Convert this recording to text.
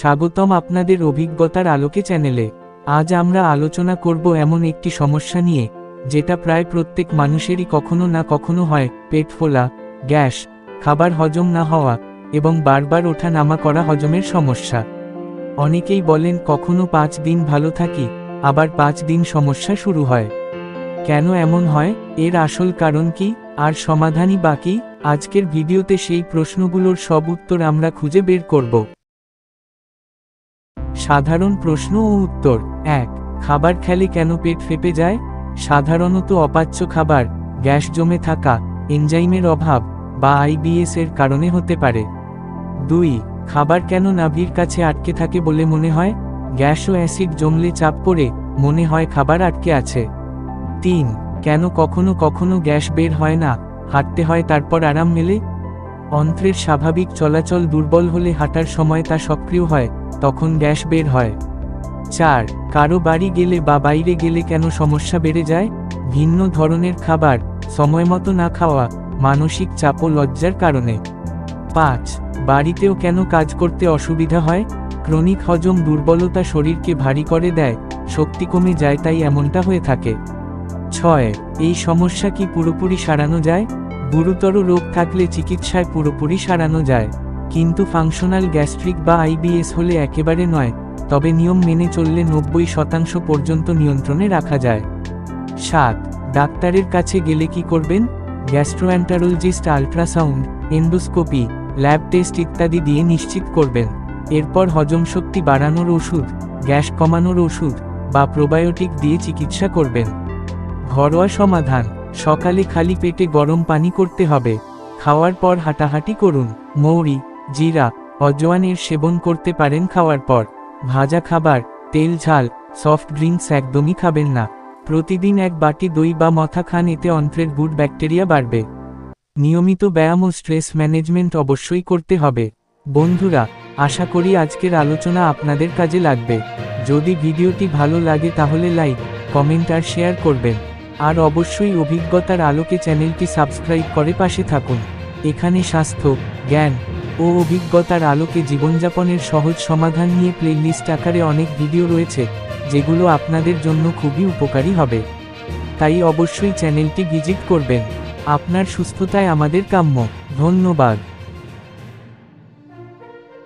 স্বাগতম আপনাদের অভিজ্ঞতার আলোকে চ্যানেলে। আজ আমরা আলোচনা করব এমন একটি সমস্যা নিয়ে, যেটা প্রায় প্রত্যেক মানুষেরই কখনো না কখনো হয়, পেট ফোলা, গ্যাস, খাবার হজম না হওয়া, এবং বারবার ওঠা নামা করা হজমের সমস্যা। অনেকেই বলেন, কখনো পাঁচ দিন ভালো থাকি, আবার পাঁচ দিন সমস্যা শুরু হয়। কেন এমন হয়? এর আসল কারণ কি? আর সমাধানই বাকি আজকের ভিডিওতে সেই প্রশ্নগুলোর সব উত্তর আমরা খুঁজে বের করব। সাধারণ প্রশ্ন ও উত্তর। এক, খাবার খেলে কেন পেট ফেপে যায়? সাধারণত অপাচ্য খাবার, গ্যাস জমে থাকা, এনজাইমের অভাব, বা আইবিএস এর কারণে হতে পারে। দুই, খাবার কেন নাভির কাছে আটকে থাকে বলে মনে হয়? গ্যাস ও অ্যাসিড জমলে চাপ পড়ে, মনে হয় খাবার আটকে আছে। তিন, কেন কখনো কখনো গ্যাস বের হয় না? হাঁটতে হয় তারপর আরাম মেলে? অন্ত্রের স্বাভাবিক চলাচল দুর্বল হলে হাঁটার সময় তা সক্রিয় হয়। তখন গ্যাস বের হয়। চার, কারও বাড়ি গেলে বা বাইরে গেলে কেন সমস্যা বেড়ে যায়? ভিন্ন ধরনের খাবার সময়মতো না খাওয়া, মানসিক চাপ ও লজ্জার কারণে। পাঁচ, বাড়িতেও কেন কাজ করতে অসুবিধা হয়? ক্রনিক হজম দুর্বলতা শরীরকে ভারী করে দেয়, শক্তি কমে যায় তাই এমনটা হয়ে থাকে। ছয়, এই সমস্যা কি পুরোপুরি সারানো যায়? গুরুতর রোগ থাকলে চিকিৎসায় পুরোপুরি সারানো যায়। কিন্তু ফাংশনাল গ্যাস্ট্রিক বা আইবিএস হলে একেবারে নয়, তবে নিয়ম মেনে চললে নব্বই শতাংশ পর্যন্ত নিয়ন্ত্রণে রাখা যায়। সাত, ডাক্তারের কাছে গেলে কি করবেন? Gastroenterologist ultrasound, endoscopy, lab test ইত্যাদি দিয়ে নিশ্চিত করবেন। এরপর হজম শক্তি বাড়ানোর ওষুধ, গ্যাস কমানোর ওষুধ বা প্রোবায়োটিক দিয়ে চিকিৎসা করবেন। ঘরোয়া সমাধান, সকালে খালি পেটে গরম পানি করতে হবে। খাওয়ার পর হাঁটাহাঁটি করুন। মৌরি জিরা অজওয়ানের সেবন করতে পারেন খাওয়ার পর। ভাজা খাবার, তেল, ঝাল সফট ড্রিঙ্কস একদমই খাবেন না। প্রতিদিন এক বাটি দই বা মথা খান, এতে অন্ত্রের গুড ব্যাকটেরিয়া বাড়বে। নিয়মিত ব্যায়াম ও স্ট্রেস ম্যানেজমেন্ট অবশ্যই করতে হবে। বন্ধুরা, আশা করি আজকের আলোচনা আপনাদের কাজে লাগবে। যদি ভিডিওটি ভালো লাগে তাহলে লাইক, কমেন্ট আর শেয়ার করবেন। আর অবশ্যই অভিজ্ঞতার আলোকে চ্যানেলটি সাবস্ক্রাইব করে পাশে থাকুন। এখানে স্বাস্থ্য, জ্ঞান ও অভিজ্ঞতার আলোকে জীবনযাপনের সহজ সমাধান নিয়ে প্লেলিস্ট আকারে অনেক ভিডিও রয়েছে, যেগুলো আপনাদের জন্য খুবই উপকারী হবে। তাই অবশ্যই চ্যানেলটি ভিজিট করবেন। আপনার সুস্থতায় আমাদের কাম্য। ধন্যবাদ।